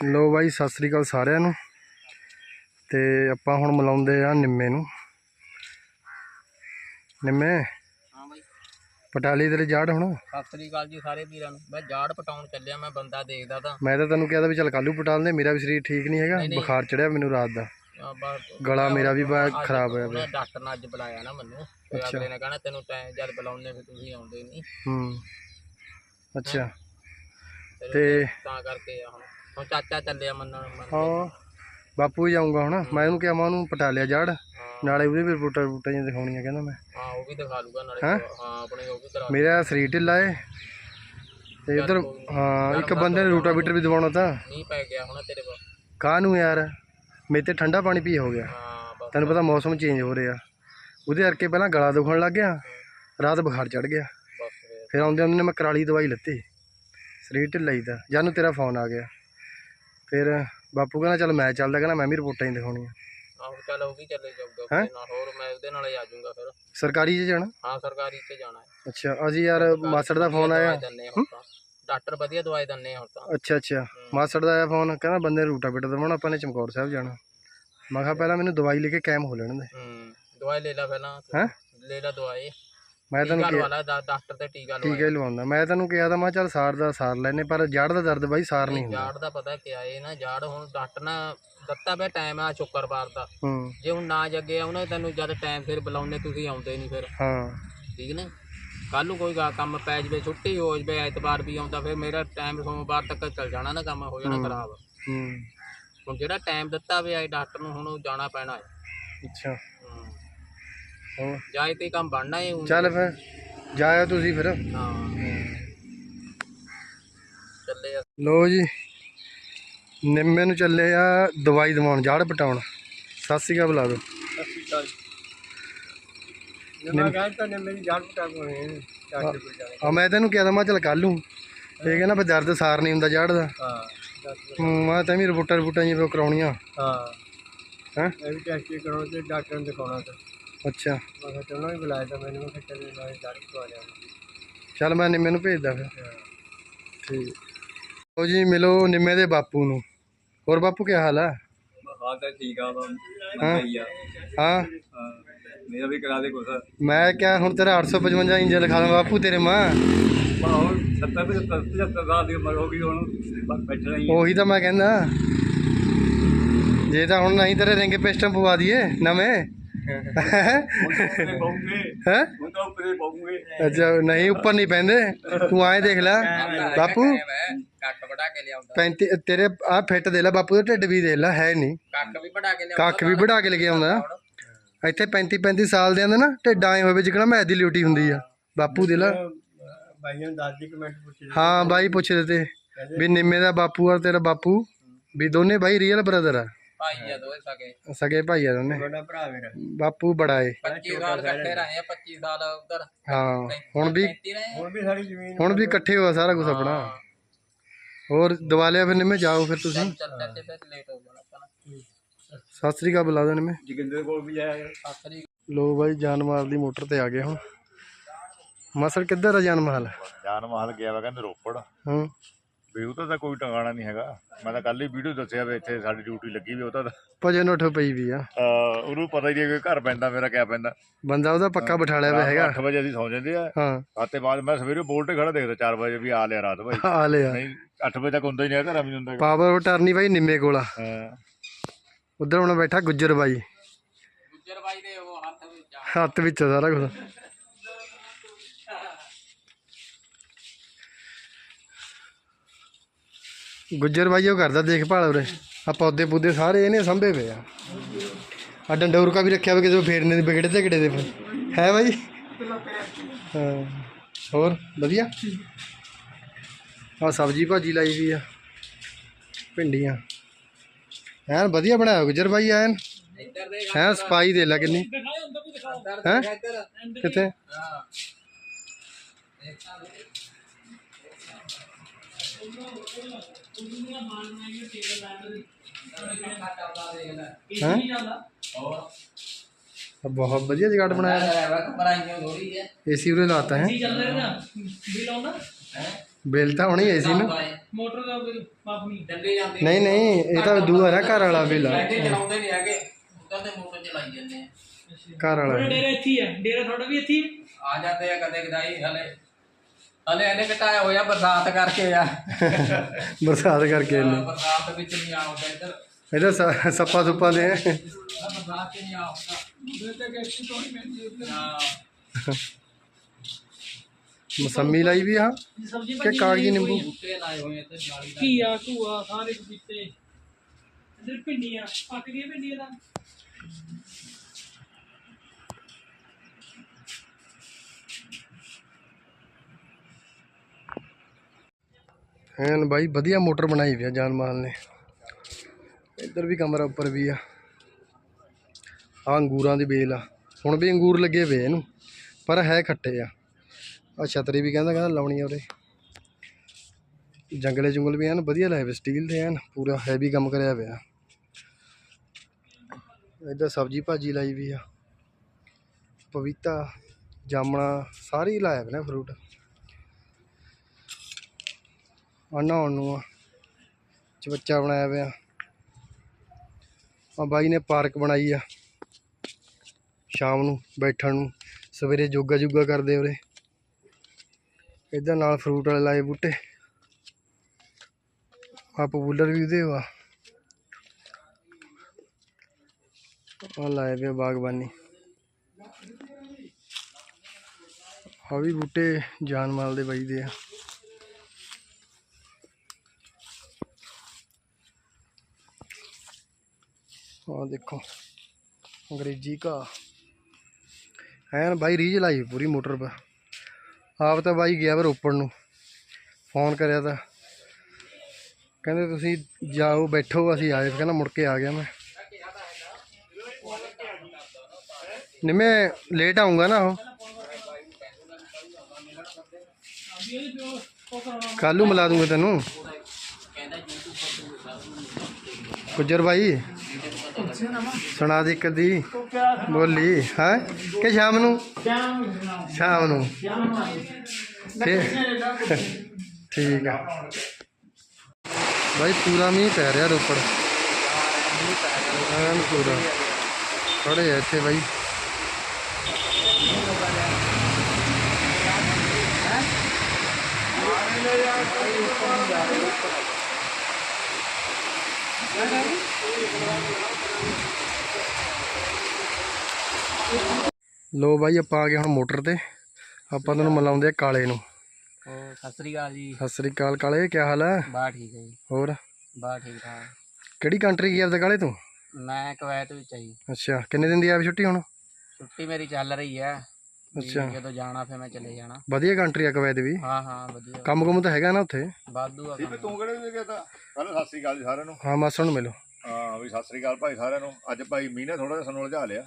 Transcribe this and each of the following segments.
ਲੋ ਬਾਈ ਸਤਿ ਸ੍ਰੀ ਅਕਾਲ ਸਾਰਿਆਂ ਨੂੰ। ਤੇ ਆਪਾਂ ਹੁਣ ਮਿਲਾਉਂਦੇ ਆ ਨਿੰਮੇ ਨੂੰ। ਨਿੰਮੇ ਹਾਂ ਬਾਈ। ਪਟਾਲੀ ਤੇਰੇ ਜਾੜ ਹੁਣ। ਸਤਿ ਸ੍ਰੀ ਅਕਾਲ ਜੀ ਸਾਰੇ ਵੀਰਾਂ ਨੂੰ। ਮੈਂ ਜਾੜ ਪਟਾਉਣ ਚੱਲਿਆ ਮੈਂ ਬੰਦਾ ਦੇਖਦਾ ਤਾਂ। ਮੈਂ ਤਾਂ ਤੈਨੂੰ ਕਿਹਾ ਤਾਂ ਵੀ ਚੱਲ ਕੱਲੂ ਪਟਾਲ ਦੇ ਮੇਰਾ ਵੀ ਸਰੀਰ ਠੀਕ ਨਹੀਂ ਹੈਗਾ। ਬੁਖਾਰ ਚੜਿਆ ਮੈਨੂੰ ਰਾਤ ਦਾ। ਗਲਾ ਮੇਰਾ ਵੀ ਖਰਾਬ ਹੋਇਆ ਪਿਆ। ਡਾਕਟਰ ਨੇ ਅੱਜ ਬੁਲਾਇਆ ਨਾ ਮੈਨੂੰ। ਅਗਲੇ ਨੇ ਕਹਿਣਾ ਤੈਨੂੰ ਟਾਈਮ ਜਦ ਬੁਲਾਉਂਦੇ ਫਿਰ ਤੁਸੀਂ ਆਉਂਦੇ ਨਹੀਂ ਹੂੰ। ਅੱਛਾ। ਤੇ ਤਾਂ ਕਰਕੇ ਆ ਹੁਣ। ਹੁਣ ਚਾਚਾ ਚੱਲਿਆ ਮੰਨਣ ਮੰਨ ਹਾਂ ਬਾਪੂ ਹੀ ਜਾਊਂਗਾ ਹੁਣ। ਮੈਂ ਉਹਨੂੰ ਕਿਹਾ ਮੈਂ ਉਹਨੂੰ ਪਟਾ ਲਿਆ ਜਾੜ। ਨਾਲੇ ਉਹਦੇ ਵੀ ਰਿਪੋਰਟਾਂ ਰਿਪੋਰਟਾਂ ਜਿਹੀਆਂ ਦਿਖਾਉਣੀਆਂ ਕਹਿੰਦਾ ਮੈਂ। ਹਾਂ ਉਹ ਵੀ ਦਿਖਾ ਲੂਗਾ ਨਾਲੇ। ਹੈਂ? ਹਾਂ ਆਪਣੇ ਉਹ ਵੀ ਕਰਾ ਮੇਰਾ ਸਰੀਰ ਢਿੱਲਾ ਏ। ਤੇ ਇਧਰ ਹਾਂ ਇੱਕ ਬੰਦੇ ਨੇ ਰੂਟਾਵੀਟਰ ਵੀ ਦਵਾਉਣਾ ਤਾਂ। ਨਹੀਂ ਪੈ ਗਿਆ ਹੁਣ ਤੇਰੇ ਕੋਲ। ਕਾਹਨੂੰ ਯਾਰ? ਮੇਰੇ ਤੇ ਠੰਡਾ ਪਾਣੀ ਪੀ ਹੋ ਗਿਆ। ਹਾਂ ਬਸ। ਤੈਨੂੰ ਪਤਾ ਮੌਸਮ ਚੇਂਜ ਹੋ ਰਿਹਾ। ਉਹਦੇ ਕਰਕੇ ਪਹਿਲਾਂ ਗਲਾ ਦੁਖਣ ਲੱਗ ਗਿਆ। ਰਾਤ ਬੁਖਾਰ ਚੜ ਗਿਆ। ਬਸ ਫਿਰ। ਫਿਰ ਆਉਂਦੇ ਆਉਂਦੇ ਨੇ ਮੈਂ ਕਰਾਲੀ ਦਵਾਈ ਲੱਤੀ। ਸਰੀਰ ਢਿੱਲਾ ਹੀ ਦਾ ਜਾਨੂੰ ਤੇਰਾ ਫੋਨ ਆ ਗਿਆ। ਫਿਰ ਬਾਪੂ ਕਹਿੰਦਾ ਚੱਲ ਮੈਂ ਚੱਲਦਾ ਕਹਿੰਦਾ ਮੈਂ ਵੀ ਰਿਪੋਰਟਾਂ ਹੀ ਦਿਖਾਉਣੀਆਂ। ਆਹੋ ਚੱਲ ਉਹ ਵੀ ਚੱਲੇ ਜਾਊਗਾ ਹੈਂ? ਉਹਦੇ ਨਾਲ ਹੋਰ ਮੈਂ ਉਹਦੇ ਨਾਲ ਹੀ ਆ ਜਾਊਂਗਾ ਫਿਰ। ਸਰਕਾਰੀ 'ਚ ਜਾਣਾ? ਹਾਂ ਸਰਕਾਰੀ ਤੇ ਜਾਣਾ ਹੈ। ਅੱਛਾ ਅਸੀਂ ਯਾਰ ਮਾਸੜ ਦਾ ਫੋਨ ਆਇਆ। ਹੁਣ ਤਾਂ। ਡਾਕਟਰ ਵਧੀਆ ਦਵਾਈ ਆ ਹੁਣ ਤਾਂ। ਅੱਛਾ ਅੱਛਾ। ਮਾਸੜ ਦਾ ਆਇਆ ਫੋਨ ਕਹਿੰਦਾ ਬੰਦੇ ਨੂੰ ਰੂਟਾਵੀਟਰ ਦਵਾਉਣਾ ਆਪਾਂ ਨੇ ਚਮਕੌਰ ਸਾਹਿਬ ਜਾਣਾ। ਮੈਂ ਕਿਹਾ ਪਹਿਲਾਂ ਮੈਨੂੰ ਦਵਾਈ ਲੈ ਕੇ ਕੈਮ ਹੋ ਲੈਣ ਦੇ। ਹੂੰ ਦਵਾਈ ਲੈ ਲੈ ਪਹਿਲਾਂ। ਹੈਂ? ਲੈ ਲੈ ਦਵਾਈ। ਮੈਂ ਤੈਨੂੰ ਟੀਕਾ ਕਿਹਾ ਲਵਾ ਲੈ ਡਾ- ਡਾਕਟਰ ਤੇ ਟੀਕਾ ਲਵਾ ਟੀਕਾ ਹੀ ਲਵਾਉਂਦਾ। ਮੈਂ ਤੈਨੂੰ ਕਿਹਾ ਤਾਂ ਮੈਂ ਕਿਹਾ ਚੱਲ ਸਾਰ ਦਾ ਸਾਰ ਲੈਨੇ ਪਰ ਜੜ ਦਾ ਦਰਦ ਬਾਈ ਸਾਰ ਨਹੀਂ ਹੁੰਦਾ। ਜਾੜ ਦਾ ਪਤਾ ਕਿਆ ਇਹ ਨਾ ਜਾੜ ਹੁਣ ਡਾਕਟਰ ਨੇ ਦਿੱਤਾ ਪਿਆ ਟਾਈਮ ਆ ਸ਼ੁੱਕਰਵਾਰ ਦਾ। ਹੂੰ। ਜੇ ਹੁਣ ਨਾ ਜੱਗੇ ਉਹਨੇ ਤੈਨੂੰ ਜਦ ਟਾਈਮ ਫਿਰ ਬੁਲਾਉਂਦੇ ਤੁਸੀਂ ਆਉਂਦੇ ਨਹੀਂ ਫਿਰ। ਹਾਂ। ਠੀਕ ਨੇ? ਕੱਲ ਨੂੰ ਕੋਈ ਗਾ- ਕੰਮ ਪੈ ਜਵੇ ਛੁੱਟੀ ਹੋ ਜਵੇ ਐਤਵਾਰ ਵੀ ਆਉਂਦਾ ਫਿਰ ਮੇਰਾ ਟਾਈਮ ਸੋਮਵਾਰ ਤੱਕ ਚੱਲ ਜਾਣਾ ਨਾ ਕੰਮ ਹੋ ਜਾਣਾ ਖਰਾਬ। ਹੂੰ। ਹੁਣ ਜਿਹੜਾ ਟਾਈਮ ਦਿੱਤਾ ਪਿਆ ਇਹ ਡਾਕਟਰ ਨੂੰ ਹੁਣ ਉਹ ਜਾਣਾ ਪੈਣਾ ਹੈ। ਅੱਛਾ। ਹੋਰ ਜਾਂ ਤੇ ਕੰਮ ਬਣਨਾ ਹੈ ਹੁਣ। ਚੱਲ ਫਿਰ ਜਾਇਆ ਤੁਸੀਂ ਫਿਰ। ਹਾਂ। ਚੱਲੇ ਆ। ਲੋ ਜੀ ਨਿੰਮੇ ਨੂੰ ਚੱਲੇ ਆ ਦਵਾਈ ਦਵਾਉਣ ਜਾੜ ਪਟਾਉਣ। ਸਤਿ ਸ਼੍ਰੀ ਅਕਾਲ ਬੁਲਾ ਦਿਓ। ਮੈਂ ਕਹਿੰਦਾ ਨੇ ਮੇਰੀ ਜਾਨ ਪਟਾ ਕੋਏ ਡਾਕਟਰ ਕੋਲ ਜਾਣਾ। ਆ ਮੈਂ ਤੈਨੂੰ ਕਿਹਾ ਤਾਂ ਮੈਂ ਚੱਲ ਕੱਲ ਨੂੰ। ਇਹ ਕਹਿੰਦਾ ਵੀ ਦਰਦ ਸਾਰ ਨਹੀਂ ਹੁੰਦਾ ਜਾੜ ਦਾ। ਹਾਂ ਮੈਂ ਤਾਂ ਵੀ ਰਿਪੋਰਟਾਂ ਰਿਪੋਰਟਾਂ ਜਿਹੀਆਂ ਕਰਾਉਣੀਆਂ। ਹਾਂ। ਹੈਂ? ਇਹ ਵੀ ਟੈਸਟ ਕਰਾਉਣਾ ਤੇ ਡਾਕਟਰ ਨੂੰ ਦਿਖਾਉਣਾ ਤੇ। ਅੱਛਾ। ਮੈਂ ਕਿਹਾ ਚਲੋ ਹੀ ਬੁਲਾਇਆ ਤਾਂ ਮੈਨੂੰ ਮੈਂ ਕਿਹਾ ਚੱਲ ਮੈਂ ਡਾਕਟਰ ਕੋਲ ਆ ਜਾਵਾਂ ਚੱਲ ਮੈਂ ਨਿੰਮੇ ਨੂੰ ਭੇਜਦਾ ਫਿਰ। ਠੀਕ। ਲੋ ਜੀ ਮਿਲੋ ਨਿੰਮੇ ਦੇ ਬਾਪੂ ਨੂੰ। ਹੋਰ ਬਾਪੂ ਕੀ ਹਾਲ ਹੈ ਹਾਂ ਤਾਂ ਠੀਕ ਆ ਹਾਂ। ਆ। ਹਾਂ। ਹਾਂ, ਮੇਰਾ ਵੀ ਕਰਾ ਦੇ ਕੁਛ। ਮੈਂ ਕਿਹਾ ਹੁਣ ਤੇਰਾ 855 ਇੰਜ ਲਿਖਾ ਦਾਂ ਬਾਪੂ ਤੇਰੇ ਮਾਂ। ਭਾਉ 70 75 75 ਸਾਲ ਦੀ ਉਮਰ ਹੋ ਗਈ ਹੁਣ ਬਸ ਬੈਠਣਾ ਹੀ ਆ। ਉਹੀ ਤਾਂ ਮੈਂ ਕਹਿੰਦਾ। ਜੇ ਤਾਂ ਹੁਣ ਨਹੀਂ ਤੇਰੇ ਰਿੰਗ ਪਿਸਟਨ ਪਵਾ ਦਈਏ ਨਵੇਂ। ਹੈ? ਅੱਛਾ ਨਹੀਂ ਉੱਪਰ ਨਹੀਂ ਪੈਂਦੇ। ਤੂੰ ਆਏ ਦੇਖ ਲੈ ਬਾਪੂ। ਕੱਕ ਵੜਾ ਕੇ ਲਿਆਉਂਦਾ। 35 ਤੇਰੇ ਆ ਫਿੱਟ ਦੇ ਲੈ ਬਾਪੂ ਦਾ ਢਿੱਡ ਵੀ ਦੇਖ ਲੈ ਹੈ ਨਹੀਂ। ਕੱਕ ਵੀ ਵੜਾ ਕੇ ਲਿਆਉਂਦਾ ਕੱਖ ਵੀ ਵੜਾ ਕੇ ਲੈ ਕੇ ਆਉਂਦਾ। ਇੱਥੇ 35 35 ਸਾਲ ਦੇ ਆਂਦੇ ਨਾ ਢਿੱਡ ਆਏ ਹੋਵੇ ਜਿਕਣਾ ਮੈਂ ਦੀ ਡਿਊਟੀ ਹੁੰਦੀ ਆ। ਬਾਪੂ ਦੇ ਲੈ। ਭਾਈਆਂ ਦਾਦੀ ਕਮੈਂਟ ਪੁੱਛੇ ਹਾਂ ਬਾਈ ਪੁੱਛਦੇ ਤੇ। ਵੀ ਨਿੰਮੇ ਦਾ ਬਾਪੂ ਔਰ ਤੇਰਾ ਬਾਪੂ। ਵੀ ਦੋਨੇ ਬਾਈ ਰੀਅਲ ਬ੍ਰਦਰ ਆ। ਭਾਈ ਆ ਦੋਏ ਸਕੇ। ਸਗੇ ਭਾਈ ਆ ਦੋਨੇ ਵੱਡਾ ਭਰਾ ਮੇਰਾ। ਬਾਪੂ ਬੜਾ ਏ। 25 ਸਾਲ ਇਕੱਠੇ ਰਹੇ ਆ 25 ਸਾਲ ਉਧਰ। ਹਾਂ ਹੁਣ ਵੀ 35 ਰਹੇ ਹੁਣ ਵੀ ਸਾਰੀ ਜ਼ਮੀਨ ਹੁਣ ਵੀ ਇਕੱਠੇ ਹੋਆ ਸਾਰਾ ਕੁਝ ਆਪਣਾ। ਹੋਰ ਦਵਾ ਲਿਆ ਫਿਰ ਨਿੰਮੇ ਜਾਓ ਫਿਰ ਤੁਸੀਂ। ਚੱਲ ਚੱਲ ਫਿਰ ਲੇਟ ਹੋ ਜਾਣਾ ਆਪਾਂ ਸਤਿ ਸ੍ਰੀ ਅਕਾਲ ਬੁਲਾ ਦੋ ਨਿੰਮੇ। ਜਗਿੰਦਰ ਕੋਲ ਵੀ ਜਾਇਆ ਆਖਰੀ ਲੋ ਬਾਈ ਜਾਨਮਾਲ ਦੀ ਮੋਟਰ ਤੇ ਆ ਗਏ ਹੁਣ। ਮਸਲ ਕਿੱਧਰ ਆ ਜਾਨਮਾਲ? ਜਾਨ ਮਹਲ ਗਿਆ ਵਾ ਕਹਿੰਦੇ ਰੋਪੜ। ਹਾਂ। ਵੀ ਉਹ ਤਾਂ ਕੋਈ ਟਿਕਾਣਾ ਨਹੀਂ ਹੈਗਾ। ਮੈਂ ਤਾਂ ਕੱਲ ਹੀ ਵੀਡੀਓ ਦੱਸਿਆ ਵੀ ਇੱਥੇ ਸਾਡੀ ਡਿਊਟੀ ਲੱਗੀ ਵੀ ਉਹ ਤਾਂ ਭਜਨ ਉੱਠ ਪਈ ਵੀ ਆ। ਅਹ ਉਹਨੂੰ ਪਤਾ ਹੀ ਨਹੀਂ ਕਿ ਘਰ ਪੈਂਦਾ ਮੇਰਾ ਕਿਆ ਪੈਂਦਾ। ਬੰਦਾ ਉਹਦਾ ਪੱਕਾ ਬਿਠਾ ਲਿਆ ਵਾ ਹੈਗਾ। 8 ਵਜੇ ਅਸੀਂ ਸੌਂ ਜਾਂਦੇ ਆ। ਹਾਂ। ਆਤੇ ਬਾਅਦ ਮੈਂ ਸਵੇਰੇ ਬੋਲਟ ਖੜਾ ਦੇਖਦਾ 4 ਵਜੇ ਵੀ ਆ ਲਿਆ ਰਾਤ ਭਾਈ ਆ ਲਿਆ। ਨਹੀਂ 8 ਵਜੇ ਤੱਕ ਹੁੰਦਾ ਹੀ ਨਹੀਂ ਘਰਾਂ ਵੀ ਹੁੰਦਾ। ਪਾਵਰ ਟਰਨੀ ਬਾਈ ਨਿੰਮੇ ਕੋਲ ਆ। ਹਾਂ। ਉਧਰ ਹੁਣ ਬੈਠਾ ਗੁੱਜਰ ਬਾਈ। ਗੁੱਜਰ ਬਾਈ ਦੇ ਉਹ ਹੱਥ ਵਿੱਚ ਹੱਥ ਵਿੱਚ ਆ ਸਾਰਾ ਕੁਝ ਗੁੱਜਰ ਬਾਈ ਉਹ ਕਰਦਾ ਦੇਖਭਾਲ ਉਰੇ। ਆ ਪੌਦੇ ਪੂਦੇ ਸਾਰੇ ਇਹਨੇ ਸੰਭੇ ਪਏ ਆ। ਆ ਡੰਡੌਰਕਾ ਵੀ ਰੱਖਿਆ ਵਾ ਕਿਸੇ ਫੇਰਨੇ ਦੇ, ਵਿਗੜੇ ਤੇ ਕਿੜੇ ਦੇ ਹੈ ਬਾਈ? ਹਾਂ। ਹੋਰ, ਵਧੀਆ? ਆ ਸਬਜੀ ਭਾਜੀ ਲਾਈ ਵੀ ਆ, ਭਿੰਡੀਆਂ। ਐਨ ਵਧੀਆ ਬਣਾਇਆ ਗੁੱਜਰ ਬਾਈ, ਐਨ? ਇੱਧਰ ਦੇ ਹੈ ਸਪਾਈ ਦੇ ਲੈ ਕਿੰਨੀ। ਇੱਧਰ ਹੈਂ? ਹਾਂ? ਹੈ ਬਹੁਤ ਵਧੀਆ ਜਗਾੜ ਬਣਾਇਆ। ਬਰਾਈਆਂ ਥੋੜੀ ਹੈ ਏਸੀ ਉਰੇ ਲਾਤਾ ਹੈ। ਬਿੱਲ ਤਾਂ ਹੋਣੀ ਏਸੀ ਨੂੰ। ਮੋਟਰ ਦਾ ਬਿੱਲ ਮਾਫੀ ਡੰਡੇ ਜਾਂਦੇ ਨਹੀਂ ਨਹੀਂ ਇਹ ਤਾਂ ਦੂਆ ਨਾ ਘਰ ਵਾਲਾ ਬਿੱਲ ਆ। ਚਲਾਉਂਦੇ ਨਹੀਂ ਹੈਗੇ ਉਹਦਾ ਤੇ ਮੋਟਰ ਚਲਾਈ ਜਾਂਦੇ ਆ। ਘਰ ਵਾਲਾ ਡੇਰਾ ਇੱਥੇ ਹੀ ਆ ਡੇਰਾ ਤੁਹਾਡਾ ਵੀ ਇੱਥੇ ਹੀ ਹੈ? ਆ ਜਾਂਦੇ ਆ ਕਦੇ ਕਦਾਈ ਹਲੇ ਹਲੇ ਇਹਨੇ ਘਟਾਇਆ ਹੋਇਆ ਬਰਸਾਤ ਕਰਕੇ ਆ। ਬਰਸਾਤ ਕਰਕੇ ਇਹਨੇ। ਬਰਸਾਤ ਵਿੱਚ ਨਹੀਂ ਆਉਂਦਾ ਇੱਧਰ। ਇਹਦਾ ਸ- ਸੱਪਾ ਸੁੱਪਾ ਦੇ। ਆਹ ਬਰਸਾਤ ਚ ਨਹੀਂ ਆਉਂਦਾ ਉਹਦੇ ਤੇ ਕਿਸ਼ਤੀ ਤੋਂ ਨਹੀਂ ਮਿਲਦੀ ਹਾਂ। ਮਸੰਮੀ ਲਾਈ ਵੀ ਆ ਸਬਜ਼ੀ ਕਿ ਕਾਗਜੀ ਨਿੰਬੂ? ਬੂਟੇ ਲਾਏ ਹੋਏ ਇੱਧਰ ਜਾਲੀ ਦਾ ਘੀਆ ਘੂਆ ਸਾਰੇ ਪਪੀਤੇ ਇਧਰ ਭਿੰਡੀਆਂ ਪੱਕ ਗਈਆਂ ਭਿੰਡੀਆਂ ਦਾ ਐਨ ਬਾਈ, ਵਧੀਆ ਮੋਟਰ ਬਣਾਈ ਵੀ ਆ ਜਾਨ ਮਾਲ ਨੇ। ਇੱਧਰ ਵੀ ਕਮਰਾ ਉੱਪਰ ਵੀ ਆ। ਆ ਅੰਗੂਰਾਂ ਦੀ ਬੇਲ ਆ। ਹੁਣ ਵੀ ਅੰਗੂਰ ਲੱਗੇ ਵੇ ਇਹਨੂੰ, ਪਰ ਹੈ ਖੱਟੇ ਆ। ਆ ਛਤਰੀ ਵੀ ਕਹਿੰਦਾ ਕਹਿੰਦਾ ਲਾਉਣੀ ਆ ਉਰੇ। ਜੰਗਲੇ ਜੁੰਗਲ ਵੀ ਐਨ ਵਧੀਆ ਲਾਏ ਵੇ ਸਟੀਲ ਦੇ ਐਨ, ਪੂਰਾ ਹੈਵੀ ਕੰਮ ਕਰਿਆ ਪਿਆ ਇੱਧਰ ਸਬਜੀ ਭਾਜੀ ਲਾਈ ਵੀ ਆ। ਪਪੀਤਾ, ਜਾਮਣਾ, ਸਾਰੀ ਲਾਇਆ ਪਿਆ ਫਰੂਟ ਆ ਨਹਾਉਣ ਨੂੰ ਆ। ਚਵੱਚਾ ਬਣਾਇਆ ਹੋਇਆ ਆ ਬਾਈ ਨੇ ਪਾਰਕ ਬਣਾਈ ਆ। ਸ਼ਾਮ ਨੂੰ ਬੈਠਣ ਨੂੰ। ਸਵੇਰੇ ਜੋਗਾ ਜੁਗਾ ਕਰਦੇ ਉਰੇ। ਇਧਰ ਨਾਲ ਫਰੂਟ ਵਾਲੇ ਲਾਏ ਬੂਟੇ। ਆ ਪਪੂਲਰ ਵੀ ਉਹਦੇ ਵਾ। ਆ ਲਾਏ ਵੇ ਬਾਗਬਾਨੀ। ਆ ਵੀ ਬੂਟੇ ਜਾਨ ਮਾਲ ਦੇ ਬਾਈ ਆ। ਆ ਦੇਖੋ, ਅੰਗਰੇਜ਼ੀ ਕਾ ਐਨ ਬਾਈ ਰੀਜ ਲਾਈ ਪੂਰੀ ਮੋਟਰ 'ਤੇ ਆਪ ਤਾਂ ਬਾਈ ਗਿਆ ਪਰ ਰੋਪੜ ਨੂੰ। ਫੋਨ ਕਰਿਆ ਤਾਂ। ਕਹਿੰਦੇ ਤੁਸੀਂ ਜਾਓ, ਬੈਠੋ, ਅਸੀਂ ਆਏ। ਕਹਿੰਦਾ ਮੁੜ ਕੇ ਆ ਗਿਆ ਮੈਂ। ਨਹੀਂ, ਮੈਂ ਲੇਟ ਆਉਂਗਾ ਨਾ ਉਹ। ਕੱਲ੍ਹ ਮਿਲਾ ਦੂੰਗਾ ਤੈਨੂੰ। ਗੁੱਜਰ ਭਾਈ ਸੁਣਾ ਦੇ ਕਦੀ ਬੋਲੀ ਹੈ? ਕਿ ਸ਼ਾਮ ਨੂੰ? ਸ਼ਾਮ ਨੂੰ। ਠੀਕ। ਆ। ਭਾਈ ਪੂਰਾ ਮੀਂਹ ਪੈ ਰਿਹਾ ਰੋਪੜ। ਐਨ ਪੂਰਾ। ਖੜੇ ਇੱਥੇ ਭਾਈ ਲੋ ਬਾਈ ਆਪਾਂ ਆ ਗਏ ਹੁਣ ਮੋਟਰ ਤੇ। ਆਪਾਂ ਤੁਹਾਨੂੰ ਮਿਲਾਉਂਦੇ ਆ ਕਾਲੇ ਨੂੰ। ਸਤਿ ਸ੍ਰੀ ਅਕਾਲ ਜੀ। ਸਤਿ ਸ੍ਰੀ ਅਕਾਲ ਕਾਲੇ ਕੀ ਹਾਲ ਹੈ? ਬਾ ਠੀਕ ਹੈ ਜੀ। ਹੋਰ? ਬਾ ਠੀਕ ਠਾਕ। ਕਿਹੜੀ ਕੰਟਰੀ ਗਿਆ ਆਪਦਾ ਕਾਲੇ ਤੂੰ? ਮੈਂ ਕੁਵੈਤ ਵਿੱਚ ਆ ਜੀ। ਅੱਛਾ ਕਿੰਨੇ ਦਿਨ ਦੀ ਆ ਵੀ ਛੁੱਟੀ ਹੁਣ? ਛੁੱਟੀ ਮੇਰੀ ਚੱਲ ਰਹੀ ਹੈ। ਵੀ ਅੱਛਾ। ਜਦੋਂ ਜਾਣਾ ਫਿਰ ਮੈਂ ਚਲੇ ਜਾਣਾ। ਵਧੀਆ ਕੰਟਰੀ ਆ ਕੁਵੈਤ ਵੀ। ਹਾਂ ਹਾਂ ਵਧੀਆ। ਕੰਮ ਕੁਮ ਤਾਂ ਹੈਗਾ ਨਾ ਉੱਥੇ? ਵਾਧੂ ਆ ਕੰਮ। ਤੂੰ ਕਿਹੜੇ ਵੀ ਗਿਆ ਤਾਂ? ਪਹਿਲਾਂ ਸਤਿ ਸ੍ਰੀ ਅਕਾਲ ਜੀ ਸਾਰਿਆਂ ਨੂੰ। ਹਾਂ ਮਾਸੜ ਨੂੰ ਮਿਲੋ। ਹਾਂ ਵੀ ਸਤਿ ਸ੍ਰੀ ਅਕਾਲ ਭਾਈ ਸਾਰਿਆਂ ਨੂੰ। ਅੱਜ ਭਾਈ ਮੀਂਹ ਨੇ ਥੋੜਾ ਜਿਹਾ ਸਾਨੂੰ ਉਲਝਾ ਲਿਆ।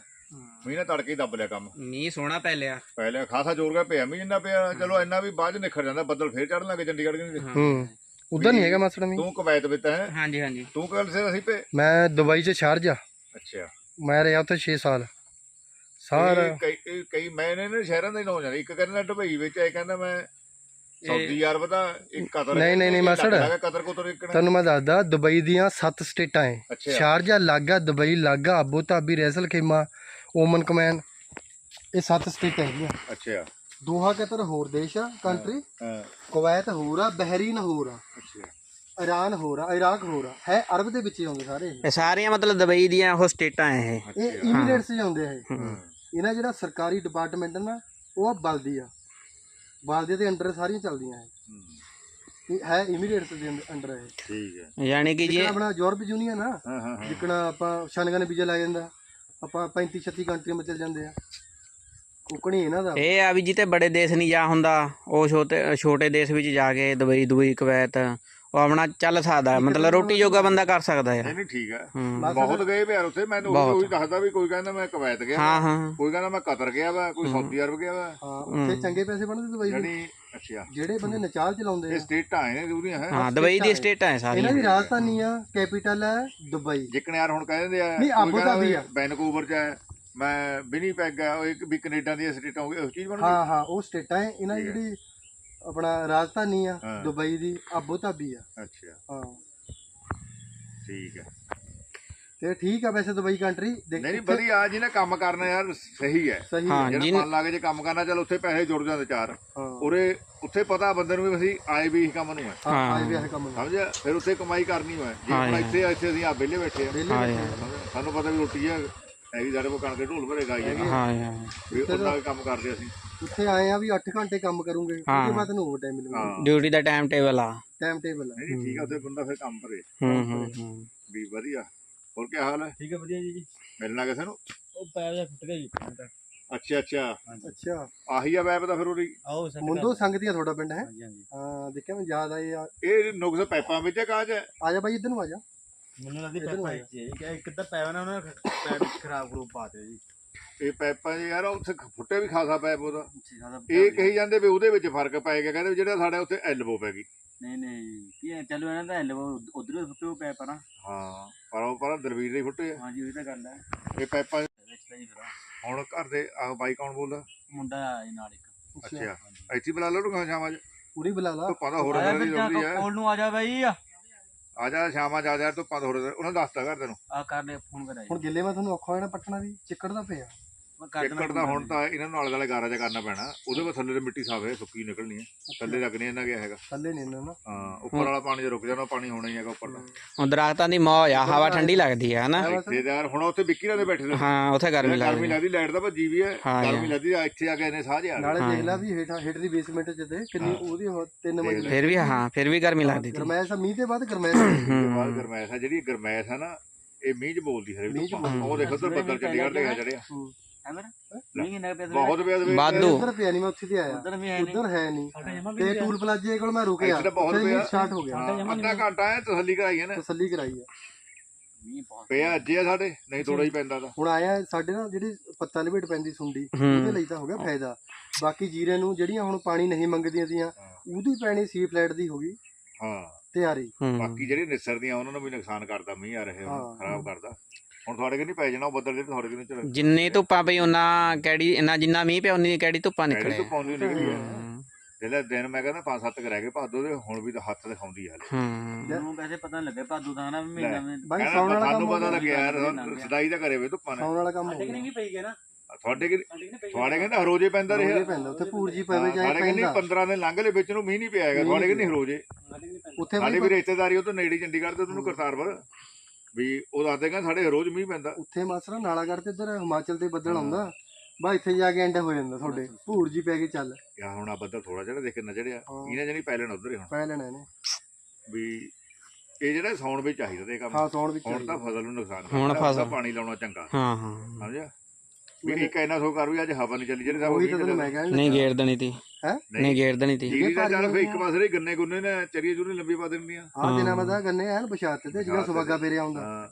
ਮੀਂਹ ਨੇ ਤੜਕੇ ਹੀ ਦੱਬ ਲਿਆ ਕੰਮ। ਮੀਂਹ ਸੋਹਣਾ ਪੈ ਲਿਆ। ਪਹਿਲੇ ਖਾਸਾ ਜ਼ੋਰ ਗਿਆ ਪਿਆ ਮੀਂਹ ਇੰਨਾ ਪਿਆ। ਚਲੋ ਇੰਨਾ ਵੀ ਬਾਅਦ ਚ ਨਿਖਰ ਜਾਂਦਾ। ਬੱਦਲ ਫੇਰ ਚੜਨ ਲੱਗੇ ਚੰਡੀਗੜ੍ਹ ਕਿ ਨਹੀਂ? ਹੂੰ। ਉਧਰ ਨਹੀਂ ਹੈਗਾ ਮਾਸੜ ਵੀ ਤੂੰ ਕਵੈਤ ਵਿੱਚ ਹੈ। ਹਾਂਜੀ ਹਾਂਜੀ। ਤੂੰ ਕੱਲ ਸੇ ਅਸੀਂ ਪੇ ਮੈਂ ਦੁਬਈ 'ਚ ਸ਼ਾਰਜਾ। ਅੱਛਾ। ਮੈਂ ਰਿਹਾ ਉੱਥੇ 6 ਸਾਲ। ਸਾਰਾ ਇਹ ਕਈ ਇਹ ਕਈ ਮੈਂ ਨੇ ਨਾ ਸ਼ਹਿਰਾਂ ਦੇ ਹੀ ਹੋ ਜਾਂਦੇ ਇੱਕ ਕਹਿੰਦਾ ਦੁਬਈ ਵਿੱਚ ਇਹ ਕਹਿੰਦਾ ਮੈਂ ਸਾਊਦੀ ਅਰਬ ਦਾ ਇੱਕ ਕਤਰ ਨਹੀਂ, ਨਹੀਂ, ਨਹੀਂ, ਮਾਸੜ। ਕਤਰ ਕੋਤਰ ਇੱਕ ਨੇ। ਤੁਹਾਨੂੰ ਮੈਂ ਦੱਸਦਾ ਦੁਬਈ ਦੀਆਂ 7 ਸਟੇਟਾਂ ਐ। ਸ਼ਾਰਜਾ ਲਾਗਾ ਦੁਬਈ ਲਾਗਾ Abu Dhabi Ras al Khaimah Oman ਕਮੈਨ ਇਹ 7 ਸਟੇਟਾਂ ਹੈਗੀਆਂ। ਅੱਛਾ। ਦੋਹਾ ਕਤਰ ਹੋਰ ਦੇਸ਼ ਆ ਕੰਟਰੀ ਹਾਂ ਕੁਵੈਤ ਹੋਰ ਆ ਬਹਿਰੀਨ ਹੋਰ ਆ। ਅੱਛਾ। ਇਰਾਨ ਹੋਰ ਆ ਇਰਾਕ ਹੋਰ ਆ। ਹੈ ਅਰਬ ਦੇ ਵਿੱਚ ਹੀ ਆਉਂਦੇ ਸਾਰੇ ਇਹ। ਸਾਰੀਆਂ ਮਤਲਬ ਦੁਬਈ ਦੀਆਂ ਉਹ ਸਟੇਟਾਂ ਇਹ। ਇਹ ਇਮੀਰੇਟਸ 'ਚ ਆਉਂਦੇ ਆ ਇਹ। ਇਹਨਾਂ ਜਿਹੜਾ ਸਰਕਾਰੀ ਡਿਪਾਰਟਮੈਂਟ ਨਾ ਉਹ ਆ ਬਲਦੀ ਆ। ਬਲਦੀ ਦੇ ਅੰਡਰ ਸਾਰੀਆਂ ਚੱਲਦੀਆਂ ਇਹ। ਇਹ ਹੈ ਇਮੀਰੇਟਸ ਦੇ ਅੰਡਰ ਇਹ। ਠੀਕ ਹੈ। ਯਾਨੀ ਕਿ ਜਿਕਣਾ ਆਪਣਾ ਯੂਰਪ ਯੂਨੀਅਨ ਆ ਹਾਂ ਹਾਂ ਹਾਂ। ਜਿਕਣਾ ਆਪਾਂ ਸ਼ਨਗਨ ਵੀਜ਼ਾ ਲੈ ਜਾਂਦਾ ਆਪਾਂ 35 36 ਕੰਟਰੀਆਂ ਵਿੱਚ ਚਲ ਜਾਂਦੇ ਆ। ਕੋਕਣੀ ਇਹਨਾਂ ਦਾ। ਇਹ ਆ ਵੀ ਜਿੱਤੇ ਬੜੇ ਦੇਸ਼ ਨਹੀਂ ਜਾ ਹੁੰਦਾ ਉਹ ਛੋਟੇ ਛੋਟੇ ਦੇਸ਼ ਵਿੱਚ ਜਾ ਕੇ ਦੁਬਈ ਦੁਬਈ ਕੁਵੈਤ ਉਹ ਆਪਣਾ ਚੱਲ ਸਕਦਾ ਮਤਲਬ ਰੋਟੀ ਜੋਗਾ ਬੰਦਾ ਕਰ ਸਕਦਾ ਨਹੀਂ ਆ ਨਹੀਂ ਠੀਕ ਹੈ। ਹੂੰ। ਬਹੁਤ ਗਏ ਪਿਆਰ ਉੱਥੇ ਮੈਂ ਤਾਂ ਉਹੀ ਦੱਸਦਾ ਵੀ ਕੋਈ ਕਹਿੰਦਾ ਮੈਂ ਕੁਵੈਤ ਗਿਆ ਹਾਂ ਹਾਂ। ਕੋਈ ਕਹਿੰਦਾ ਮੈਂ ਕਤਰ ਗਿਆ ਵਾ ਕੋਈ ਸਾਊਦੀ ਅਰਬ ਗਿਆ ਵਾ। ਹਾਂ ਉੱਥੇ ਚੰਗੇ ਪੈਸੇ ਬਣਦੇ ਦੁਬਈ ਦੇ? ਜਿਹੜੀ ਅੱਛਾ। ਜਿਹੜੇ ਬੰਦੇ ਨਚਾਲ ਚਲਾਉਂਦੇ ਇਹ ਆ ਸਟੇਟਾਂ ਹੈ ਜ਼ਰੂਰੀਆਂ ਹੈ? ਹਾਂ ਦੁਬਈ ਦੀ ਸਟੇਟਾਂ ਹੈ ਇਹਨਾਂ ਸਾਰੀਆਂ। ਦੀ ਰਾਜਧਾਨੀ ਆ ਕੈਪੀਟਲ ਹੈ ਦੁਬਈ। ਜਿੱਕਣ ਯਾਰ ਹੁਣ ਕਹਿੰਦੇ ਆ ਨਹੀਂ, ਕੋਈ ਆਬੂ ਕਹਿੰਦਾ ਧਾਬੀ ਵੀ ਆ। ਵੈਨਕੂਵਰ ਚ ਹੈ ਮੈਂ ਵਿਨੀਪੈਗ ਆ ਉਹ ਇੱਕ ਵੀ ਕੈਨੇਡਾ ਦੀਆਂ ਸਟੇਟਾਂ ਹੋ ਗਈਆਂ ਉਸ ਚੀਜ਼ ਬਣ ਗਈ ਹਾਂ ਹਾਂ ਉਹ ਸਟੇਟਾਂ ਹੈ ਇਹਨਾਂ ਦੀ ਜਿਹੜੀ ਆਪਣਾ ਰਾਜਧਾਨੀ ਆ ਹਾਂ। ਦੁਬਈ ਦੀ ਆਬੂ ਧਾਬੀ ਆ। ਅੱਛਾ। ਹਾਂ। ਠੀਕ ਹੈ ਤੇ ਠੀਕ ਆ ਵੈਸੇ ਦੁਬਈ ਕੰਟਰੀ ਦੇਖ ਨਹੀਂ ਨਹੀਂ ਵਧੀਆ ਜਿਹਨੇ ਕੰਮ ਕਰਨਾ ਯਾਰ ਸਹੀ ਹੈ। ਸਹੀ ਹਾਂ। ਜਿਹੜਾ ਮਨ ਲਾ ਕੇ ਜੇ ਕੰਮ ਕਰਨਾ ਚਲ ਉੱਥੇ ਪੈਸੇ ਜੁੜ ਜਾਂਦੇ ਚਾਰ। ਹਾਂ। ਉਰੇ ਉੱਥੇ ਪਤਾ ਬੰਦੇ ਨੂੰ ਵੀ ਅਸੀਂ ਆਏ ਵੀ ਇਸ ਕੰਮ ਨੂੰ ਹੈ ਹਾਂ ਹਾਂ। ਆਏ ਵੀ ਇਹ ਕੰਮ ਨੂੰ ਸਮਝਿਆ? ਫਿਰ ਉੱਥੇ ਕਮਾਈ ਕਰਨੀ ਹੋਏ। ਜੇ ਹਾਂ ਹੁਣ। ਇੱਥੇ ਇੱਥੇ ਅਸੀਂ ਆ ਵਿਹਲੇ ਬੈਠੇ ਆ। ਵਿਹਲੇ ਹਾਂ ਬੈਠੇ ਯਾਰ। ਸਮਝਿਆ? ਸਾਨੂੰ ਪਤਾ ਵੀ ਰੋਟੀ ਹੈ ਹੈਗੀ ਸਾਡੇ ਕੋਲ ਕਣਕ ਦੇ ਢੋਲ ਭਰੇ ਗਾਈ ਹੈ ਹਾਂ। ਯਾਰ ਵੀ ਉਹਨਾਂ ਦਾ ਕੰਮ ਕਰਦੇ ਅਸੀਂ। ਉੱਥੇ ਆਏ ਆ ਵੀ 8 ਘੰਟੇ ਕੰਮ ਕਰੂੰਗੇ ਹਾਂ। ਉਹਦੇ ਬਾਅਦ ਤੈਨੂੰ ਓਵਰ ਟਾਈਮ ਮਿਲੂਗਾ। ਹਾਂ। ਡਿਊਟੀ ਦਾ ਟਾਈਮ ਟੇਬਲ ਆ। ਟਾਈਮ ਟੇਬਲ ਆ। ਨਹੀਂ ਠੀਕ ਆ ਉੱਥੇ ਬੰਦਾ ਫਿਰ ਕੰਮ ਭਰੇ ਹੂੰ ਹੂੰ ਹੂੰ। ਵੀ ਵਧੀਆ। ਹੋਰ ਕੀ ਹਾਲ ਹੈ? ਠੀਕ ਹੈ ਵਧੀਆ ਜੀ ਮਿਲਣਾ ਕਿਸੇ ਨੂੰ? ਉਹ ਪੈਰ ਜਿਹਾ ਟੁੱਟ ਗਿਆ ਜੀ ਅੱਛਾ ਅੱਛਾ। ਅੱਛਾ। ਆਹੀ ਆ ਵੈਬ ਦਾ ਫਿਰ ਉਰੀ ਆਓ ਸੈਂਡ ਮੁੰਡੋ ਸੰਗਤੀਆ ਤੁਹਾਡਾ ਪਿੰਡ ਹੈ? ਹਾਂਜੀ ਹਾਂਜੀ। ਹਾਂ ਦੇਖਿਆ ਮੈਂ ਯਾਦ ਆਏ ਆ। ਇਹ ਨੁਕਸ ਪੈਪਾਂ ਵਿੱਚ ਹੈ ਕਾਜ ਹੈ ਆ ਜਾ ਬਾਈ ਇੱਧਰ ਨੂੰ ਆ ਜਾ। ਮੈਨੂੰ ਲੱਗਦੀ ਇੱਧਰ ਪੈਪਾ ਆਇਆ। ਇੱਥੇ ਹੈ ਕਿ ਇੱਕ ਅੱਧਾ ਪੈਵਾ ਨਾ ਉਹਨਾਂ ਨੇ ਪੈਰ ਵਿੱਚ ਖਰਾਬ ਗਰੂਪ ਪਾਤੇ ਜੀ। ਇਹ ਪੈਪਾਂ 'ਚ ਯਾਰ ਉੱਥੇ ਫੁੱਟੇ ਵੀ ਖਾਸਾ ਪੈਪ ਉਹਦਾ ਇਹ ਕਹੀ ਜਾਂਦੇ ਵੀ ਉਹਦੇ ਵਿੱਚ ਫ਼ਰਕ ਪੈ ਗਿਆ ਕਹਿੰਦੇ ਜਿਹੜਾ ਸਾਡੇ ਉੱਥੇ ਐਲਬੋ ਪੈ ਗਈ। ਨਹੀਂ ਨਹੀਂ ਕੀ ਚਲੋ ਇਹਨਾਂ ਦਾ ਐਲਵੋ ਉਧਰ ਫੁੱਟੇ ਪੈਪਾ ਨਾ ਹਾਂ ਪਰ ਉਹ ਪਰ ਦਰਵੀਰ ਦੇ ਫੁੱਟੇ ਆ। ਹਾਂਜੀ ਉਹ ਤਾਂ ਗੱਲ ਹੈ। ਇਹ ਪੈਪਾਂ 'ਚ ਵਿੱਚ ਤਾਂ ਹੀ ਫਿਰ ਹੁਣ ਘਰ ਦੇ ਆਹ ਬਾਈ ਕੌਣ ਬੋਲਦਾ? ਮੁੰਡਾ ਆਇਆ ਜੀ ਨਾਲ ਇੱਕ। ਅੱਛਾ। ਇੱਥੇ ਹੀ ਬੁਲਾ ਲਓ ਨੂੰ ਸ਼ਾਮਾਂ 'ਚ। ਪੂਰੀ ਬੁਲਾ ਲਾ। ਧੁੱਪਾਂ ਦਾ ਹੋਰ ਆਇਆ ਦੀ ਫਿਰ ਜ਼ਰੂਰੀ ਹੈ। ਕੋਲ ਨੂੰ ਆ ਜਾ ਬਾਈ। ਆ ਆ ਜਾ ਸ਼ਾਮਾਂ 'ਚ ਆ ਜਾ ਧੁੱਪਾਂ ਦਾ ਹੋਰ ਉਹਨਾਂ ਦੱਸਤਾ ਘਰ ਤੈਨੂੰ। ਆ ਕਰ ਲੈ ਫੋਨ ਕਰਾਈ। ਹੁਣ ਗਿੱਲੇ ਮੈਂ ਤੁਹਾਨੂੰ ਔਖਾ ਹੋਣਾ ਪੱਟਣਾ ਵੀ ਚਿੱਕੜ ਦਾ ਪਿਆ। ਕਰ ਦੇਣਾ ਏਕੜ ਦਾ ਹੁਣ ਤਾਂ ਇਹਨਾਂ ਨੂੰ ਆਲੇ ਦੁਆਲੇ ਗਾਰਾ ਜਿਹਾ ਕਰਨਾ ਪੈਣਾ। ਉਹਦੇ ਵਿੱਚ ਥੱਲੇ ਤੇ ਮਿੱਟੀ ਸਾਫ਼ ਹੈ ਸੁੱਕੀ ਨਿਕਲਣੀ ਹੈ। ਥੱਲੇ ਲੱਗ ਨਹੀਂ ਇਹਨਾਂ ਗਿਆ ਹੈਗਾ। ਥੱਲੇ ਨਹੀਂ ਇਹਨਾਂ ਨਾ। ਹਾਂ ਉੱਪਰ ਵਾਲਾ ਪਾਣੀ ਜੇ ਰੁਕ ਜਾਣਾ ਪਾਣੀ ਹੋਣਾ ਹੀ ਹੈਗਾ ਉੱਪਰ ਦਾ। ਹੁਣ ਦਰਖਤਾਂ ਦੀ ਮੌਜ ਆ ਹਵਾ ਠੰਡੀ ਲੱਗਦੀ ਆ ਹਨਾ? ਇੱਥੇ ਤਾਂ ਯਾਰ ਹੁਣ ਉੱਥੇ ਵਿੱਕੀ ਨਾਲ ਬੈਠੇ ਨੇ। ਹਾਂ ਉੱਥੇ ਗਰਮੀ ਗਰਮੀ ਲੱਗਦੀ ਲੱਗਦੀ ਲਾਈਟ ਦਾ ਭੱਜੀ ਵੀ ਹੈ ਹਾਂ। ਗਰਮੀ ਲੱਗਦੀ ਆ ਇੱਥੇ ਆ ਕੇ ਇਹਨੇ ਸਾਹ ਜਿਹਾ ਨਾਲੇ ਦੇਖ ਲੈ ਵੀ ਹੇਠਾਂ ਹੇਠ ਦੀ ਬੇਸਮੈਂਟ ਚ ਤੇ ਕਿੰਨੀ ਉਹਦੀ ਉਹ ਤਿੰਨ ਮੰਜ਼ਿਲ ਫਿਰ ਵੀ ਹਾਂ ਫਿਰ ਵੀ ਗਰਮੀ ਲੱਗਦੀ ਤੀ। ਗਰਮੈਸ਼ ਆ ਮੀਂਹ ਦੇ ਬਾਅਦ ਗਰਮੈਸ਼ ਬਾਅਦ ਗਰਮੈਸ਼ ਆ ਜਿਹੜੀ ਗਰਮੈਸ਼ ਆ ਨਾ ਇਹ ਮੀਂਹ ਚ ਬੋਲਦੀ ਹੈ ਉਹ ਦੇਖੋ ਉਧਰ ਬੱਦਲ ਚੰਡੀਗੜ੍ਹ ਦੇ ਚੜਿਆ ਹੈ ਮੇਰਾ? ਨਹੀਂ ਕਿੰਨਾ ਪਿਆ ਬਹੁਤ ਪਿਆਰ ਵੇ ਵਾਧੂ। ਉਧਰ ਪਿਆ ਨਹੀਂ ਮੈਂ ਉੱਥੇ ਤੇ ਆਇਆ। ਉਧਰ ਵੀ ਹੈ ਉਧਰ ਹੈ ਨਹੀਂ। ਤੇ ਟੂਲ ਪਲਾਜੇ ਕੋਲ ਮੈਂ ਰੁਕਿਆ। ਇੱਥੇ ਤਾਂ ਬਹੁਤ ਉੱਥੇ ਪਿਆ। ਸਟਾਰਟ ਹੋ ਗਿਆ। ਅੱਧਾ ਘੰਟਾ ਹੈ ਤਸੱਲੀ ਕਰਾਈ ਹੈ ਨਾ। ਤਸੱਲੀ ਕਰਾਈ ਆ ਮੀਂਹ ਬਹੁਤ ਪਿਆ ਅੱਜੇ ਆ ਸਾਡੇ ਨਹੀਂ ਥੋੜਾ ਹੀ ਪੈਂਦਾ ਤਾਂ। ਹੁਣ ਆਇਆ ਸਾਡੇ ਨਾ ਜਿਹੜੀ ਪੱਤਾ ਲਪੇਟ ਪੈਂਦੀ ਸੁੰਡੀ ਹੂੰ। ਉਹਦੇ ਲਈ ਤਾਂ ਹੋ ਗਿਆ ਫਾਇਦਾ। ਬਾਕੀ ਜੀਰੇ ਨੂੰ ਜਿਹੜੀਆਂ ਹੁਣ ਪਾਣੀ ਨਹੀਂ ਮੰਗਦੀਆਂ ਸੀਆਂ ਉਹਦੀ ਪੈਣੀ ਸੀ ਫਲੈਟ ਦੀ ਹੋ ਗਈ। ਹਾਂ। ਤਿਆਰੀ। ਬਾਕੀ ਜਿਹੜੀ ਨਿਸਰਦੀਆਂ ਉਹਨਾਂ ਨੂੰ ਵੀ ਨੁਕਸਾਨ ਕਰਦਾ ਮੀਂਹ ਆ ਰਹੇ ਖਰਾਬ ਕਰਦਾ। ਹੁਣ ਤੁਹਾਡੇ ਕਿ ਨਹੀਂ ਪੈ ਜਾਣਾ ਉਹ ਬੱਦਲ ਜਿਹੜੇ ਤੁਹਾਡੇ ਕਿ ਨਹੀਂ ਚਲੇ ਜਿੰਨੀ ਧੁੱਪਾਂ ਪਈ ਉਹਨਾਂ ਕਿਹੜੀ ਇੰਨਾ ਜਿੰਨਾ ਮੀਂਹ ਪਿਆ ਉਨੀ ਕਿਹੜੀ ਧੁੱਪਾਂ ਨਿਕਲੇ ਤੋਂ ਪਾਉਂਦੀ ਨਿਕਲੀ ਹੈ ਹੂੰ। ਜਿਹੜੇ ਦਿਨ ਮੈਂ ਕਹਿੰਦਾ ਪੰਜ ਸੱਤ ਕੁ ਰਹਿ ਗਏ ਭਾਦੋ ਦੇ ਹੁਣ ਵੀ ਤਾਂ ਹੱਥ ਦਿਖਾਉਂਦੀ ਹੈ ਹਲੇ। ਹੂੰ। ਵੈਸੇ ਪਤਾ ਨਹੀਂ ਲੱਗਾ ਭਾਦੂ ਦਾ ਨਾ ਵੀ ਮਹੀਨਾ ਵਿੱਚ ਬਾਈ ਸੌਣ ਵਾਲਾ ਸਾਨੂੰ ਕੰਮ ਪਤਾ ਹੋ ਲੱਗਿਆ ਯਾਰ। ਸਦਾਈ ਦਾ ਕਰੇ ਵੇ ਧੁੱਪਾਂ ਨੇ। ਸੌਣ ਵਾਲਾ ਕੰਮ ਹੋ ਸਾਡੇ ਕਿ ਗਿਆ ਨਹੀਂ ਪਈ ਗਿਆ ਨਾ? ਤੁਹਾਡੇ ਕਿ ਸਾਡੇ ਕਿ ਨਹੀਂ ਪਈ ਤੁਹਾਡੇ ਕਹਿੰਦੇ ਹਰੋਜੇ ਪੈਂਦਾ ਰਿਹਾ? ਰੋਜ਼ੇ ਪੈਂਦਾ ਉੱਥੇ ਪੂਰ ਜੀ ਪਵੇ ਜਾਏ ਸਾਡੇ ਕਹਿੰਦੇ ਪੈਂਦਾ। 15 ਦਿਨ ਲੰਘ ਲਏ ਵਿੱਚ ਨੂੰ ਮੀਂਹ ਨਹੀਂ ਪਿਆ ਹੈਗਾ ਤੁਹਾਡੇ ਹਰੋਜੇ? ਸਾਡੇ ਕਿ ਨਹੀਂ ਪੈਂਦਾ? ਉੱਥੇ ਸਾਡੇ ਬਾਈ ਵੀ ਰਿਸ਼ਤੇਦਾਰੀ ਉਹ ਤੋਂ ਨੇੜੇ ਚੰਡੀਗੜ੍ਹ ਤੇ ਉਹਨੂੰ ਕਰਤਾਰਪੁਰ। ਵੀ ਉਹ ਦੱਸਦੇ ਕਹਿੰਦੇ ਸਾਡੇ ਰੋਜ਼ ਮੀਂਹ ਪੈਂਦਾ। ਉੱਥੇ ਮਾਸਰਾ ਨਾਲਾਗੜ੍ਹ ਤੇ ਇੱਧਰ ਹਿਮਾਚਲ ਤੇ ਬੱਦਲ ਆਉਂਦਾ। ਬਾ ਇੱਥੇ ਜਾ ਕੇ ਐਂਡ ਹੋ ਜਾਂਦਾ ਤੁਹਾਡੇ। ਭੂਰ ਜੀ ਪੈ ਕੇ ਚੱਲ। ਯਾ ਹੁਣ ਆ ਬੱਦਲ ਥੋੜਾ ਜਿਹੜਾ ਦੇਖ ਕੇ ਨਜ਼ਰਿਆ ਹਾਂ। ਇਹਨੇ ਜਣੀ ਪੈ ਲੈਣ ਉਧਰ ਹੀ ਹੁਣ। ਪੈ ਲੈਣਾ ਇਹਨੇ। ਵੀ ਇਹ ਜਿਹੜਾ ਸੌਣ ਵਿੱਚ ਚਾਹੀਦਾ ਤੇ ਕੰਮ। ਹਾਂ ਸੌਣ ਵਿੱਚ ਹੁਣ ਤਾਂ ਫਸਲ ਨੂੰ ਨੁਕਸਾਨ ਹੁਣ ਕਰਦਾ, ਉਹਦਾ ਫਸਲ- ਪਾਣੀ ਲਾਉਣਾ ਚੰਗਾ। ਹਾਂ ਹਾਂ। ਸਮਝਿਆ? ਵੀ ਇੱਕ ਇੰਨਾ ਸੋ ਕਰ ਵੀ ਅੱਜ ਹਵਾ ਨਹੀਂ ਚੱਲੀ ਜਿਹੜੇ ਉਹੀ ਤਾਂ ਤੈਨੂੰ ਮੈਂ ਕਹਿਣ ਨਹੀਂ ਗੇੜ ਦੇਣੀ ਤੀ। ਹੈ? ਨਹੀਂ ਗੇੜ ਦੇਣੀ ਤੀ। ਜੀਰੀ ਦਾ ਚੱਲ ਫੇ ਇੱਕ ਪਾਸੇ ਦੇ ਗੰਨੇ ਗੁੰਨੇ ਨੇ ਚਰੀਏ ਜੁਰੀ ਲੰਬੀ ਪਾ ਦੇਣੀਆਂ ਆਹ ਦਿਨਾਂ ਮਦਾ ਗੰਨੇ ਐਨ ਬਸ਼ਾਤ ਤੇ ਜਿਹੜਾ ਸੁਭਾਗਾ ਫੇਰਿਆ ਹੁੰਦਾ। ਹਾਂ।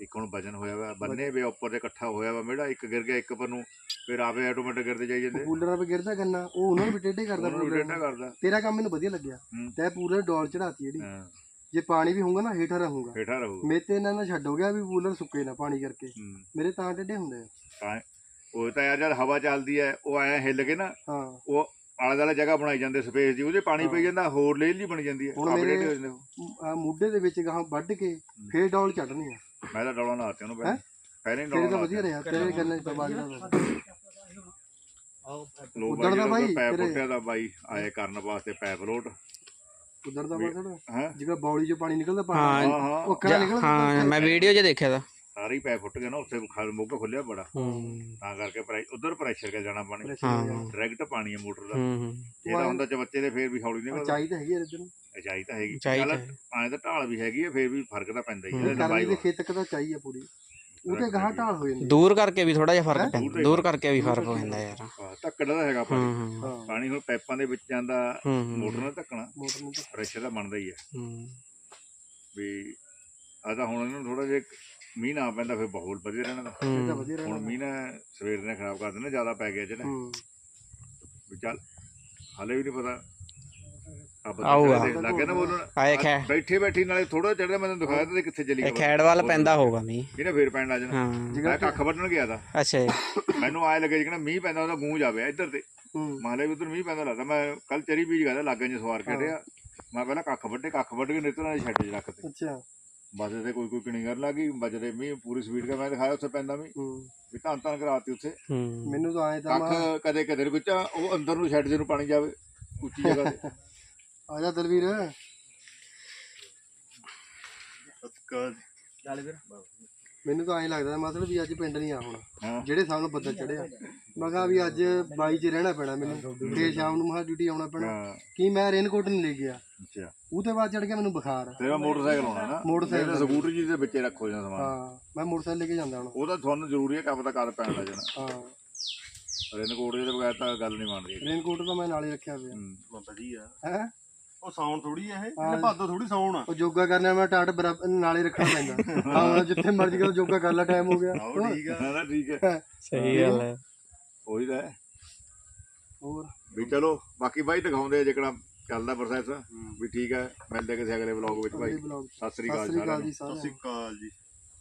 ਇੱਕ ਹੁਣ ਵਜਨ ਹੋਇਆ ਵਾ ਬੰਨੇ ਵੇ ਉੱਪਰ ਤੇ ਇਕੱਠਾ ਹੋਇਆ ਵਾ ਮੇੜਾ ਇੱਕ ਗਿਰ ਗਿਆ ਇੱਕ ਪਰ ਨੂੰ ਫਿਰ ਆਪੇ ਆਟੋਮੈਟਿਕ ਗਿਰਦੇ ਜਾਈ ਜਾਂਦੇ। ਕੂਲਰਾਂ 'ਤੇ ਗਿਰਦਾ ਗੰਨਾ ਉਹ ਉਹਨਾਂ ਨੂੰ ਵੀ ਟੇਢੇ ਕਰਦਾ ਉਹਨਾਂ ਡੇਟਾ ਕਰਦਾ। ਤੇਰਾ ਕੰਮ ਮੈਨੂੰ ਵਧੀਆ ਲੱਗਿਆ। ਹੂੰ। ਤੈ ਪੂਰੇ ਡੋਲ ਚੜਾਤੀ ਜਿਹੜੀ। ਹਾਂ। ਜੇ ਪਾਣੀ ਵੀ ਹੋਊਗਾ ਨਾ ਹੇਠਾਂ ਰਹੂਗਾ। ਹੇਠਾਂ ਰਹੂ ਮੇਰੇ ਤੇ ਇਹਨਾਂ ਨਾਲ ਛੱਡ ਹੋ ਗਿਆ ਵੀ ਕੂਲਰ ਸੁੱਕੇ ਨਾ ਪਾਣੀ ਕਰਕੇ। ਹੂੰ। ਮੇਰੇ ਤਾਂ ਟੇਢੇ ਹੁੰਦੇ ਆ। ਤਾਂ ਉਹ ਤਾਂ ਯਾਰ ਜਦ ਹਵਾ ਚੱਲਦੀ ਹੈ ਉਹ ਐ ਹਿੱਲ ਕੇ ਨਾ ਹਾਂ। ਉਹ ਆਲੇ ਦੁਆਲੇ ਜਗ੍ਹਾ ਬਣਾਈ ਜਾਂਦੇ ਸਪੇਸ ਦੀ ਉਹਦੇ ਪਾਣੀ ਪਈ ਜਾਂਦਾ ਹੋਰ ਲੇਲ ਜੀ ਬਣ ਜਾਂਦੀ ਹੈ ਹੁਣ ਮੇਰੇ- ਢੇਡੇ ਹੋ ਜਾਂਦੇ ਉਹ। ਆਹ ਮੁੱਢੇ ਦੇ ਵਿੱਚ ਗਾਹਾਂ ਵੱਢ ਕੇ ਫੇਰ ਡੋਲ ਚੜਨੀ ਆ। ਮੈਂ ਤਾਂ ਡੋਲਾਂ ਲਾਤੇ ਉਹਨੂੰ ਪਹਿਲਾਂ। ਹੈਂ? ਪਹਿਲਾਂ ਤੇਰੇ ਤਾਂ ਡੋਲਾਂ ਵਧੀਆ ਰਿਹਾ ਤੇਰੇ ਗੰਨੇ ਚ ਆਓ ਲੋਕ ਉੱਧਰ ਦਾ ਬਾਈ, ਪੈਪ ਤੇਰੇ- ਪੁੱਟਿਆ ਦਾ ਬਾਈ ਆਏ ਕਰਨ ਵਾਸਤੇ ਪੈਪ ਲੋਟ। ਉਧਰ ਦਾ ਮਸੜ ਹੈ? ਜਿਹੜਾ ਬੌਲੀ ਚੋਂ ਪਾਣੀ ਨਿਕਲਦਾ। ਪਾਣੀ ਹਾਂ। ਹਾਂ ਉਹ ਕਿਹੜਾ ਨਿਕਲਦਾ? ਹਾਂ ਮੈਂ ਵੀਡੀਓ 'ਚ ਦੇਖਿਆ ਤਾ। ਸਾਰੇ ਪੈਪ ਫੁੱਟ ਗਏ ਨਾ ਉੱਥੇ ਖਾਲ ਮੋਗਾ ਖੁੱਲਿਆ ਬੜਾ। ਹੂੰ। ਤਾਂ ਕਰਕੇ ਉਧਰ ਪ੍ਰੈਸ਼ਰ ਕੇ ਜਾਣਾ ਪਾਣੀ। ਹਾਂ ਡਾਇਰੈਕਟ ਪਾਣੀ ਹੈ ਮੋਟਰ ਦਾ। ਹੂੰ ਹੂੰ। ਇਹ ਤਾਂ ਹੁੰਦਾ ਚਵੱਚੇ ਦੇ ਫੇਰ ਵੀ ਹੌਲੀ ਨਿਕਲਦਾ। ਚਾਹੀਦਾ ਹੈਗੀ ਇੱਧਰ ਨੂੰ। ਚਾਹੀ ਤਾਂ ਹੈਗੀ। ਚੱਲ, ਪਾਣੀ ਦਾ ਢਾਲ ਵੀ ਹੈਗੀ ਹੈ ਫੇਰ ਵੀ ਫ਼ਰਕ ਤਾਂ ਪੈਂਦਾ ਹੀ ਹੈ। ਲੰਬਾਈ ਦੇ ਖੇਤ ਤੱਕ ਤਾਂ ਚਾਹੀਏ ਪੂਰੀ। ਉਹਦੇ ਗਾਹਾਂ ਢਾਲ ਹੋ ਜਾਂਦੀ ਦੂਰ ਕਰਕੇ ਵੀ ਥੋੜਾ ਜਿਹਾ? ਫ਼ਰਕ ਪੈਂਦਾ ਦੂਰ ਕਰਕੇ ਵੀ ਫ਼ਰਕ ਹੋ ਜਾਂਦਾ ਯਾਰ। ਹਾਂ, ਧੱਕੜਾ ਤਾਂ ਹੈਗਾ ਪਾਣੀ ਹੂੰ ਹੂੰ। ਹਾਂ। ਪਾਣੀ ਹੁਣ ਪਾਈਪਾਂ ਦੇ ਵਿੱਚ ਜਾਂਦਾ ਹੂੰ ਮੋਟਰ ਨਾਲ ਧੱਕਣਾ ਮੋਟਰ ਨੂੰ ਤਾਂ ਪ੍ਰੈਸ਼ਰ ਤਾਂ ਬਣਦਾ ਹੀ ਹੈ। ਹੂੰ। ਵੀ ਆ ਤਾਂ ਹੁਣ ਇਹਨਾਂ ਥੋੜਾ ਜਿਹਾ ਮੀਂਹ ਨਾ ਪੈਂਦਾ ਫਿਰ ਬਹੁਤ ਵਧੀਆ ਰਹਿਣਾ ਦਾ ਇਹ ਤਾਂ ਹੂੰ ਵਧੀਆ ਹੁਣ ਰਹਿਣਾ। ਮੀਂਹ ਨੇ ਸਵੇਰ ਨੇ ਖਰਾਬ ਕਰ ਦੇਣਾ ਜ਼ਿਆਦਾ ਪੈ ਗਿਆ ਜਿਹੜਾ ਹੂੰ। ਵੀ ਚੱਲ ਹਾਲੇ ਵੀ ਨਹੀਂ ਪਤਾ ਆਊਗਾ। ਬੰਦਾ ਲੱਗੇ ਨਾ ਬੋਲਣ। ਆਏ ਖੈ ਬੈਠੇ ਬੈਠੀ ਨਾਲੇ ਥੋੜਾ ਚੜਦਾ ਮੈਂ ਤੈਨੂੰ ਦਿਖਾਇਆ ਤੇ ਕਿੱਥੇ ਚਲੀ ਇਹ ਖੈੜ ਵੱਲ ਪੈਂਦਾ ਹੋਊਗਾ ਮੀਂਹ। ਇਹਨੇ ਫੇਰ ਪੈਣ ਲੱਗ ਜਾਣਾ। ਹਾਂ। ਮੈਂ ਕੱਖ ਵੱਢਣ ਗਿਆ ਤਾਂ। ਅੱਛਾ ਜੀ। ਮੈਨੂੰ ਆਏ ਲੱਗੇ ਜਿਕਣਾ ਮੀਂਹ ਪੈਂਦਾ ਉਹਦਾ ਗੂੰਜ ਆਵੇ ਇੱਧਰ ਤੇ। ਮਾਲੇ ਉਧਰ ਮੀਂਹ ਪੈਂਦਾ ਲੱਗਦਾ। ਮੈਂ ਕੱਲ ਚਰੀ ਬੀਜ ਗਿਆ ਲਾਗੇ ਚ ਸਵਾਰ ਕੇ ਰਿਹਾ ਮੈਂ ਪਹਿਲਾਂ ਕੱਖ ਵੱਡੇ ਕੱਖ ਵੱਢ ਕੇ ਨਿਤਰਾਂ ਦੇ ਛੱਡ ਚ ਰੱਖਤੇ ਅੱਛਾ। ਬਜਦੇ ਤੇ ਕੋਈ ਕੋਈ ਕਿਣੀ ਕਰਨ ਲੱਗੀ ਬਜਦੇ ਮੀਂਹ ਪੂਰੀ ਸਪੀਡ ਦਾ ਮੈਂ ਦਿਖਾਇਆ ਉੱਥੇ ਪੈਂਦਾ ਮੀਂਹ। ਹੂੰ। ਵੀ ਧੰਨ ਧੰਨ ਕਰਾਤੀ ਉੱਥੇ। ਮੈਨੂੰ ਤਾਂ ਆਏ ਤਾਂ ਕੱਖ ਕਦੇ ਕਦੇ ਵਿੱਚ ਉਹ ਅੰਦਰ ਨੂੰ ਛੱਡ ਜੇ ਨੂੰ ਪਾਣੀ ਜਾਵੇ ਉੱਚੀ ਜਗ੍ਹਾ ਤੇ। ਆ ਜਾ ਦਲਵੀਰ। ਮੈਨੂੰ ਤਾਂ ਐਂ ਲੱਗਦਾ ਮਤਲਬ ਵੀ ਅੱਜ ਪਿੰਡ ਨਹੀਂ ਆ ਹੁਣ। ਜਿਹੜੇ ਸਾਨੂੰ ਬੱਦਲ ਚੜਿਆ ਮੈਂ ਕਿਹਾ ਵੀ ਅੱਜ ਬਾਈ 'ਚ ਰਹਿਣਾ ਪੈਣਾ ਮੈਨੂੰ। ਫੇਰ ਸ਼ਾਮ ਨੂੰ ਮਹਾ ਡਿਊਟੀ ਆਉਣਾ ਪੈਣਾ। ਕੀ ਮੈਂ ਰੇਨਕੋਟ ਨਹੀਂ ਲੈ ਗਿਆ? ਅੱਛਾ। ਉਹਦੇ ਬਾਅਦ ਚੜ ਗਿਆ ਮੈਨੂੰ ਬੁਖਾਰ। ਤੇਰਾ ਮੋਟਰਸਾਈਕਲ ਹੋਣਾ ਨਾ। ਮੋਟਰਸਾਈਕਲ। ਸਕੂਟਰ ਜੀ ਦੇ ਵਿੱਚੇ ਰੱਖੋ ਜਾਂ ਸਮਾਨ। ਹਾਂ ਮੈਂ ਮੋਟਰਸਾਈਕਲ ਲੈ ਕੇ ਜਾਂਦਾ ਹੁਣ। ਉਹ ਤਾਂ ਤੁਹਾਨੂੰ ਜ਼ਰੂਰੀ ਹੈ ਕੰਮ ਦਾ ਕਰ ਪੈਣ ਲੱਗ ਜਾਣਾ। ਹਾਂ। ਰੇਨਕੋਟ ਦੇ ਬਗੈਰ ਤਾਂ ਗੱਲ ਨਹੀਂ ਬਣਦੀ। ਰੇਨਕੋਟ ਤਾਂ ਮੈਂ ਨਾਲ ਹੀ ਰੱਖਿਆ ਪਿਆ। ਹੂੰ। ਵਧੀਆ। ਹੈ? ਉਹ ਸਾਉਣ ਥੋੜੀ ਆ ਇਹ ਹਾਂ। ਇਹਨੇ ਭਾਦੋ ਥੋੜੀ ਸਾਉਣ ਆ। ਉਹ ਯੋਗਾ ਕਰਨਾ ਮੈਂ ਟਾਟ ਬਰਾਬਰ ਨਾਲੇ ਰੱਖਣਾ ਪੈਂਦਾ। ਹਾਂ ਹੁਣ ਜਿੱਥੇ ਮਰਜ਼ੀ ਕਰੋ ਯੋਗਾ ਕਰ ਲੈ ਟਾਈਮ ਹੋ ਗਿਆ। ਆਹੋ ਠੀਕ ਆ। ਨਾ ਨਾ ਠੀਕ ਹੈ। ਸਹੀ ਗੱਲ ਹੈ। ਉਹੀ ਤਾਂ ਹੈ। ਹੋਰ? ਵੀ ਚਲੋ ਬਾਕੀ ਬਾਈ ਦਿਖਾਉਂਦੇ ਆ ਜਿਹੜਾ ਚੱਲਦਾ ਪ੍ਰੋਸੈਸ ਵੀ ਠੀਕ ਹੈ ਮਿਲਦੇ ਕਿਸੇ ਅਗਲੇ ਵਲੌਗ ਵਿੱਚ ਭਾਈ ਸਤਿ ਸ੍ਰੀ ਸਤਿ ਅਕਾਲ ਸ੍ਰੀ ਸਾਰਿਆਂ ਅਕਾਲ ਨੂੰ। ਜੀ ਸਤਿ ਸ਼੍ਰੀ ਅਕਾਲ ਜੀ।